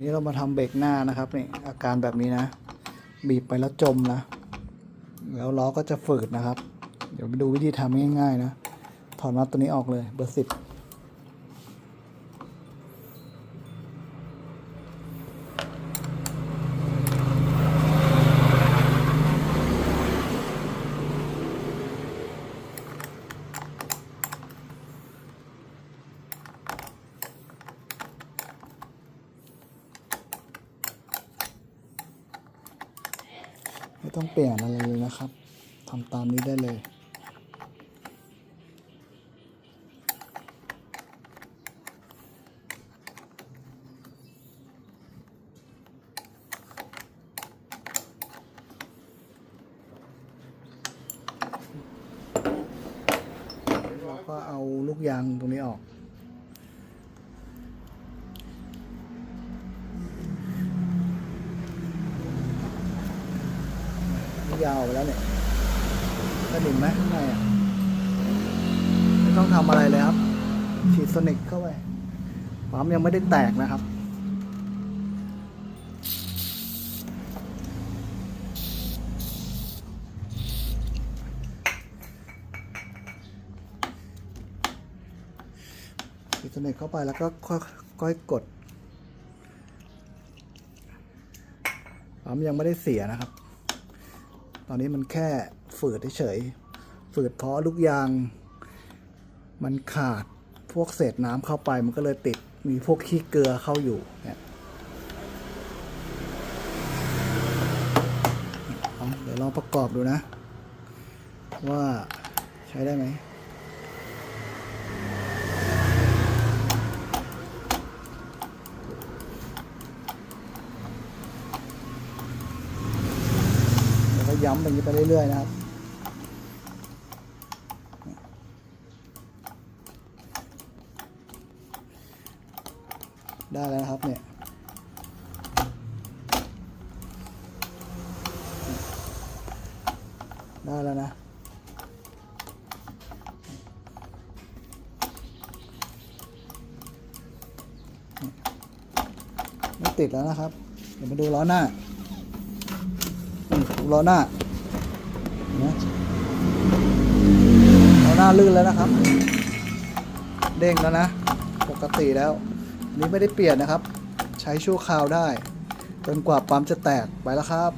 นี่เรามาทำเบรกหน้านะครับนี่อาการแบบนี้นะ บีบไปแล้วจมนะ แล้วล้อก็จะฝืดนะครับ เดี๋ยวไปดูวิธีทำง่ายๆนะ ถอดน็อตตัวนี้ออกเลยเบอร์สิบ ไม่ต้องเปลี่ยนอะไรเลยนะครับทำตามนี้ได้เลยเราก็เอาลูกยางตรงนี้ออก ยาวไปแล้วเนี่ยสนิมไหมข้างในอะไม่ต้องทำอะไรเลยครับ ฉีดโซนิกเข้าไปปั๊มยังไม่ได้แตกนะครับฉีดโซนิกเข้าไปแล้วก็ค่อยกดปั๊มยังไม่ได้เสียนะครับ ตอนนี้มันแค่ฝืดเฉยฝืดเพราะลูกยาง มันขาดพวกเศษน้ำเข้าไปมันก็เลยติดมีพวกขี้เกลือเข้าอยู่เนี่ยเดี๋ยวลองประกอบดูนะ ว่าใช้ได้ไหม แล้วก็ ย้ำอย่างนี้ไปเรื่อยๆนะครับได้แล้วนะครับเนี่ยได้แล้วนะไม่ติดแล้วนะครับ เดี๋ยวมาดูล้อหน้า ล้อหน้าเห็นไหมล้อหน้าลื่นแล้วนะครับ เด้งแล้วนะ ปกติแล้วอันนี้ไม่ได้เปลี่ยนนะครับ ใช้ชั่วคราวได้ จนกว่าปั๊มจะแตกไปแล้วครับ